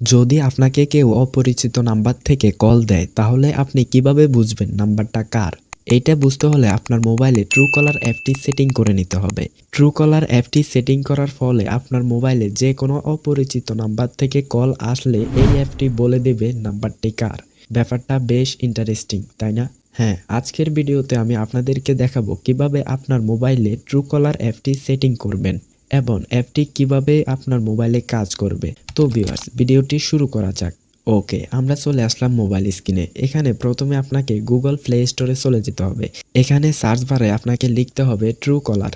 যদি আপনাকে কেউ অপরিচিত নাম্বার থেকে কল দেয়, তাহলে আপনি কীভাবে বুঝবেন নাম্বারটা কার? এইটা বুঝতে হলে আপনার মোবাইলে ট্রু কলার অ্যাপটি সেটিং করে নিতে হবে। ট্রু কলার অ্যাপটি সেটিং করার ফলে আপনার মোবাইলে যে কোনো অপরিচিত নাম্বার থেকে কল আসলে এই অ্যাপটি বলে দেবে নাম্বারটি কার। ব্যাপারটা বেশ ইন্টারেস্টিং তাই না? হ্যাঁ আজকের ভিডিওতে আমি আপনাদেরকে দেখাবো কীভাবে আপনার মোবাইলে ট্রু কলার অ্যাপটি সেটিং করবেন। এবং অ্যাপটি কীভাবে আপনার মোবাইলে কাজ করবে। তো ভিউয়ার্স ভিডিওটি শুরু করা যাক। ওকে, আমরা চলে আসলাম মোবাইল স্ক্রিনে। এখানে প্রথমে আপনাকে গুগল প্লে স্টোরে চলে যেতে হবে। এখানে সার্চ বারে আপনাকে লিখতে হবে ট্রু কলার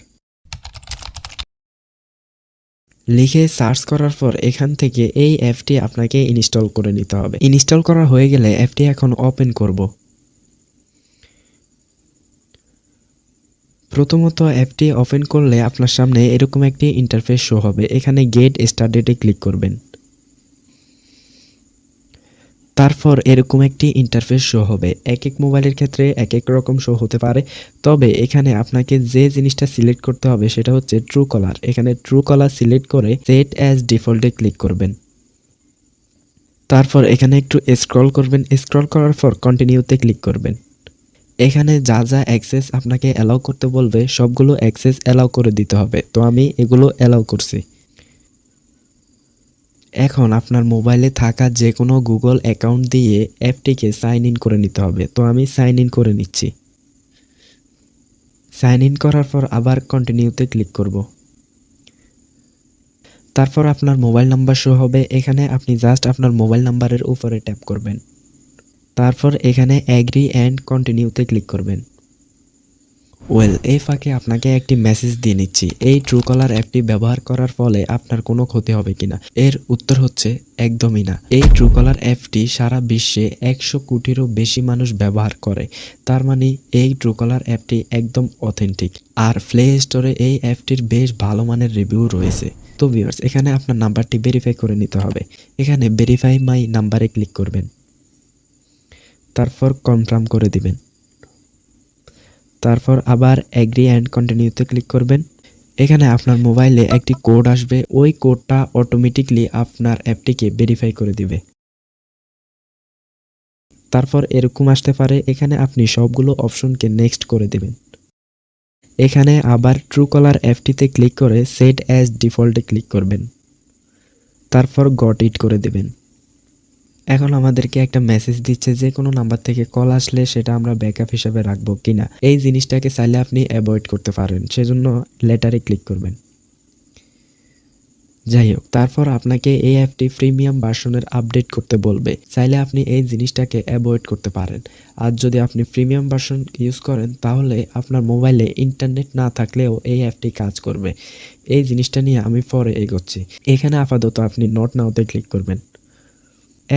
লিখে সার্চ করার পর এখান থেকে এই অ্যাপটি আপনাকে ইনস্টল করে নিতে হবে। ইনস্টল করা হয়ে গেলে অ্যাপটি এখন ওপেন করব। প্রথমত অ্যাপটি ওপেন করলে আপনার সামনে এরকম একটি ইন্টারফেস শো হবে। এখানে গেট স্টার্টেডে ক্লিক করবেন। তারপর এরকম একটি ইন্টারফেস শো হবে। এক এক মোবাইলের ক্ষেত্রে এক এক রকম শো হতে পারে। তবে এখানে আপনাকে যে জিনিসটা সিলেক্ট করতে হবে সেটা হচ্ছে ট্রু কলার এখানে ট্রু কলার সিলেক্ট করে সেট অ্যাজ ডিফল্টে ক্লিক করবেন। তারপর এখানে একটু স্ক্রল করবেন। স্ক্রল করার পর কন্টিনিউতে ক্লিক করবেন। এখানে যা যা অ্যাক্সেস আপনাকে অ্যালাউ করতে বলবে, সবগুলো অ্যাক্সেস অ্যালাউ করে দিতে হবে। তো আমি এগুলো অ্যালাউ করছি। এখন আপনার মোবাইলে থাকা যে কোনো গুগল অ্যাকাউন্ট দিয়ে অ্যাপটিকে সাইন ইন করে নিতে হবে। তো আমি সাইন ইন করে নিচ্ছি। সাইন ইন করার পর আবার কন্টিনিউতে ক্লিক করব। তারপর আপনার মোবাইল নাম্বার শো হবে। এখানে আপনি জাস্ট আপনার মোবাইল নাম্বারের উপরে ট্যাপ করবেন। তারপর এখানে অ্যাগ্রি অ্যান্ড কন্টিনিউতে ক্লিক করবেন। ওয়েল এই ফাঁকে আপনাকে একটি মেসেজ দিয়ে নিচ্ছি। এই ট্রু কলার অ্যাপটি ব্যবহার করার ফলে আপনার কোনো ক্ষতি হবে কিনা? এর উত্তর হচ্ছে, একদমই না। এই ট্রু কলার অ্যাপটি সারা বিশ্বে একশো কোটিরও বেশি মানুষ ব্যবহার করে। তার মানে এই ট্রু কলার অ্যাপটি একদম অথেন্টিক আর প্লে স্টোরে এই অ্যাপটির বেশ ভালো মানের রিভিউ রয়েছে। তো ভিউয়ার্স এখানে আপনার নাম্বারটি ভেরিফাই করে নিতে হবে। এখানে ভেরিফাই মাই নাম্বারে ক্লিক করবেন। তারপর কনফার্ম করে দিবেন। তারপর আবার অ্যাগ্রি অ্যান্ড কন্টিনিউতে ক্লিক করবেন। এখানে আপনার মোবাইলে একটি কোড আসবে। ওই কোডটা অটোমেটিকলি আপনার অ্যাপটিকে ভেরিফাই করে দিবে। তারপর এরকম আসতে পারে। এখানে আপনি সবগুলো অপশনকে নেক্সট করে দেবেন। এখানে আবার ট্রু কলার অ্যাপটিতে ক্লিক করে সেট অ্যাজ ডিফল্টে ক্লিক করবেন। তারপর গট ইট করে দেবেন। এখন আমাদেরকে একটা মেসেজ দিচ্ছে যে কোনো নাম্বার থেকে কল আসলে সেটা আমরা ব্যাকআপ হিসাবে রাখব কিনা। এই জিনিসটাকে চাইলে আপনি অ্যাভয়েড করতে পারেন, সেজন্য লেটারে ক্লিক করবেন। যাই হোক, তারপর আপনাকে এই অ্যাপটি প্রিমিয়াম ভার্সনের আপডেট করতে বলবে। চাইলে আপনি এই জিনিসটাকে অ্যাভয়েড করতে পারেন। আর যদি আপনি প্রিমিয়াম ভার্সন ইউজ করেন, তাহলে আপনার মোবাইলে ইন্টারনেট না থাকলেও এই অ্যাপটি কাজ করবে। এই জিনিসটা নিয়ে আমি পরে এগোচ্ছি। এখানে আপাতত আপনি নট নাওতে ক্লিক করবেন।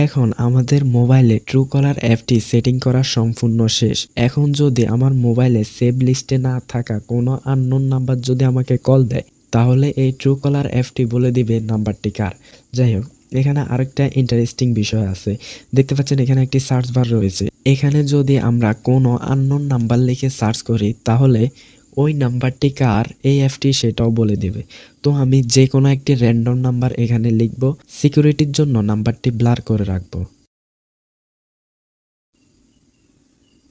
এখন আমাদের মোবাইলে ট্রু কলার অ্যাপটি সেটিং করা সম্পূর্ণ শেষ। এখন যদি আমার মোবাইলে সেভ লিস্টে না থাকা কোনো আননোন নাম্বার যদি আমাকে কল দেয়, তাহলে এই ট্রু কলার অ্যাপটি বলে দিবে নাম্বারটি কার। যাই হোক, এখানে আরেকটা ইন্টারেস্টিং বিষয় আছে। দেখতে পাচ্ছেন এখানে একটি সার্চ বার রয়েছে। এখানে যদি আমরা কোনো আননোন নাম্বার লিখে সার্চ করি, তাহলে ওই নাম্বারটি কার? এই অ্যাপটি সেটাও বলে দেবে। তো আমি যে কোনো একটি র্যান্ডম নাম্বার এখানে লিখব। সিকিউরিটির জন্য নাম্বারটি ব্লার করে রাখব।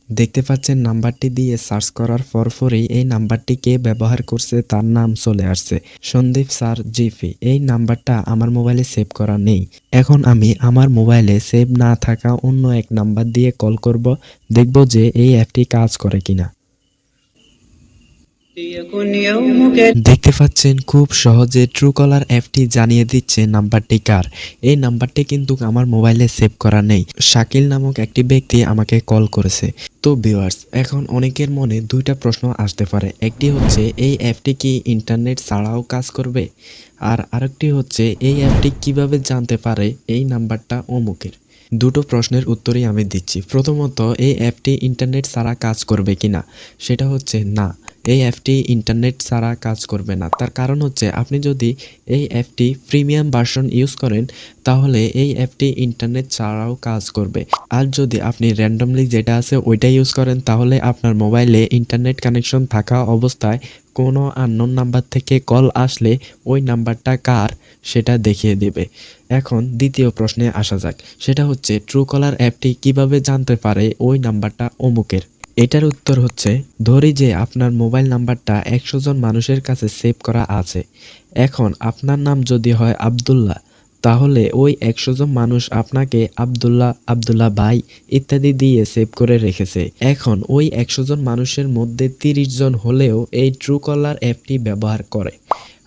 দেখতে পাচ্ছেন, নাম্বারটি দিয়ে সার্চ করার পরপরই এই নাম্বারটি কে ব্যবহার করছে তার নাম চলে আসছে। সন্দীপ স্যার জিপি এই নাম্বারটা আমার মোবাইলে সেভ করা নেই। এখন আমি আমার মোবাইলে সেভ না থাকা অন্য এক নাম্বার দিয়ে কল করব। দেখব যে এই অ্যাপটি কাজ করে কিনা। দেখতে পাচ্ছেন খুব সহজে ট্রু কলার অ্যাপটি জানিয়ে দিচ্ছে নাম্বারটি কার। এই নাম্বারটি কিন্তু আমার মোবাইলে সেভ করা নেই। শাকিল নামক একটি ব্যক্তি আমাকে কল করেছে। তো ভিউয়ার্স এখন অনেকের মনে দুইটা প্রশ্ন আসতে পারে। একটি হচ্ছে, এই অ্যাপটি কি ইন্টারনেট ছাড়াও কাজ করবে? আর আরেকটি হচ্ছে, এই অ্যাপটি কীভাবে জানতে পারে এই নাম্বারটা অমুকের? দুটো প্রশ্নের উত্তরই আমি দিচ্ছি। প্রথমত, এই অ্যাপটি ইন্টারনেট ছাড়া কাজ করবে কিনা? সেটা হচ্ছে, না। এই অ্যাপটি ইন্টারনেট ছাড়া কাজ করবে না। তার কারণ হচ্ছে, আপনি যদি এই অ্যাপটি প্রিমিয়াম ভার্সন ইউজ করেন, তাহলে এই অ্যাপটি ইন্টারনেট ছাড়াও কাজ করবে। আর যদি আপনি র্যান্ডমলি যেটা আছে ওইটা ইউজ করেন, তাহলে আপনার মোবাইলে ইন্টারনেট কানেকশন থাকা অবস্থায় কোনো আননোন নাম্বার থেকে কল আসলে ওই নাম্বারটা কার সেটা দেখিয়ে দেবে। এখন দ্বিতীয় প্রশ্নে আসা যাক। সেটা হচ্ছে ট্রুকলার অ্যাপটি কীভাবে জানতে পারে ওই নাম্বারটা অমুকের? এটার উত্তর হচ্ছে, ধরি যে আপনার মোবাইল নাম্বারটা একশো জন মানুষের কাছে সেভ করা আছে। এখন আপনার নাম যদি হয় আবদুল্লাহ, তাহলে ওই একশো জন মানুষ আপনাকে আবদুল্লাহ আবদুল্লাহ ভাই ইত্যাদি দিয়ে সেভ করে রেখেছে। এখন ওই একশো জন মানুষের মধ্যে তিরিশ জন হলেও এই ট্রুকলার অ্যাপটি ব্যবহার করে।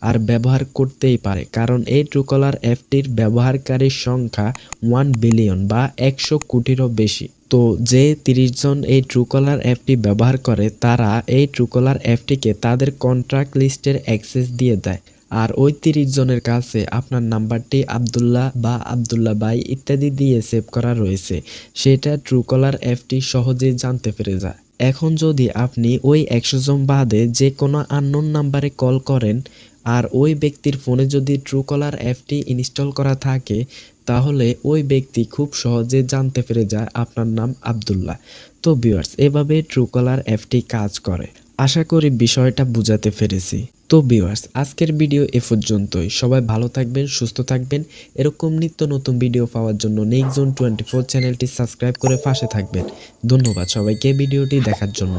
আর ব্যবহার করতেই পারে, কারণ এই ট্রুকলার অ্যাপটির ব্যবহারকারীর সংখ্যা ওয়ান বিলিয়ন বা একশো কোটিরও বেশি। তো যে তিরিশ জন এই ট্রুকলার অ্যাপটি ব্যবহার করে, তারা এই ট্রুকলার অ্যাপটিকে তাদের কন্ট্রাক্ট লিস্টের অ্যাক্সেস দিয়ে দেয়। আর ওই তিরিশ জনের কাছে আপনার নাম্বারটি আবদুল্লাহ বা আবদুল্লাহ ভাই ইত্যাদি দিয়ে সেভ করা রয়েছে। সেটা ট্রুকলার অ্যাপটি সহজেই জানতে পেরে যায়। এখন যদি আপনি ওই একশো জন বাদে যে কোনো আননোন নাম্বারে কল করেন আর ওই ব্যক্তির ফোনে যদি ট্রুকলার অ্যাপটি ইনস্টল করা থাকে, তাহলে ওই ব্যক্তি খুব সহজে জানতে পেরে যায় আপনার নাম আবদুল্লাহ। তো ভিউয়ার্স এভাবে ট্রুকলার অ্যাপটি কাজ করে। আশা করি বিষয়টা বুঝাতে পেরেছি। তো ভিউয়ার্স আজকের ভিডিও এ পর্যন্তই। সবাই ভালো থাকবেন, সুস্থ থাকবেন। এরকম নিত্য নতুন ভিডিও পাওয়ার জন্য নেক্সট জোন টোয়েন্টি ফোর চ্যানেলটি সাবস্ক্রাইব করে পাশে থাকবেন। ধন্যবাদ সবাইকে ভিডিওটি দেখার জন্য।